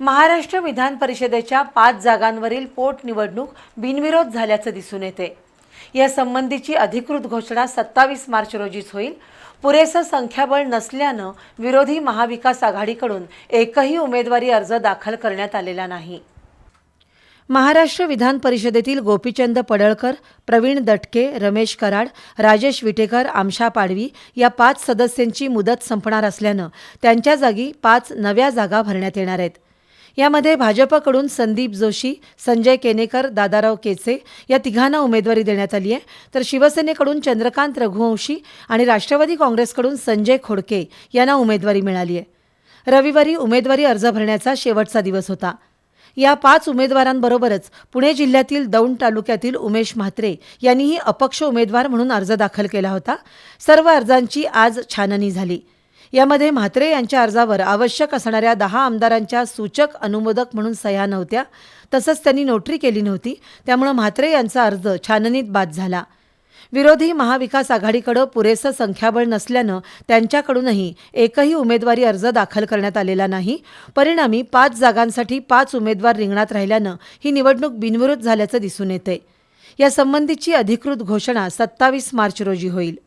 महाराष्ट्र विधान परिषदेच्या पाच जागांवरील पोटनिवडणूक बिनविरोध झाल्याचं दिसून येते. या संबंधीची अधिकृत घोषणा सत्तावीस मार्च रोजीच होईल. पुरेसं संख्याबळ नसल्यानं विरोधी महाविकास आघाडीकडून एकही उमेदवारी अर्ज दाखल करण्यात आलेला नाही. महाराष्ट्र विधान परिषदेतील गोपीचंद पडळकर प्रवीण दटके रमेश कराड राजेश विटेकर आमशा पाडवी या पाच सदस्यांची मुदत संपणार असल्यानं त्यांच्या जागी पाच नव्या जागा भरण्यात येणार आहेत. यामध्ये भाजपकडून संदीप जोशी संजय केनेकर दादाराव केचे या तिघांना उमेदवारी देण्यात आली आहे. तर शिवसेनेकडून चंद्रकांत रघुवंशी आणि राष्ट्रवादी काँग्रेसकडून संजय खोडके यांना उमेदवारी मिळाली आहे. रविवारी उमेदवारी अर्ज भरण्याचा शेवटचा दिवस होता. या पाच उमेदवारांबरोबरच पुणे जिल्ह्यातील दौंड तालुक्यातील उमेश म्हात्रे यांनीही अपक्ष उमेदवार म्हणून अर्ज दाखल केला होता. सर्व अर्जांची आज छाननी झाली. यामध्ये म्हात्रे यांच्या अर्जावर आवश्यक असणाऱ्या दहा आमदारांच्या सूचक अनुमोदक म्हणून सह्या नव्हत्या. तसंच त्यांनी नोटरी केली नव्हती. त्यामुळं म्हात्रे यांचा अर्ज छाननीत बाद झाला. विरोधी महाविकास आघाडीकडं पुरेसं संख्याबळ नसल्यानं त्यांच्याकडूनही एकही उमेदवारी अर्ज दाखल करण्यात आलेला नाही. परिणामी पाच जागांसाठी पाच उमेदवार रिंगणात राहिल्यानं ही निवडणूक बिनविरोध झाल्याचं दिसून येते या संबंधीची अधिकृत घोषणा सत्तावीस मार्च रोजी होईल.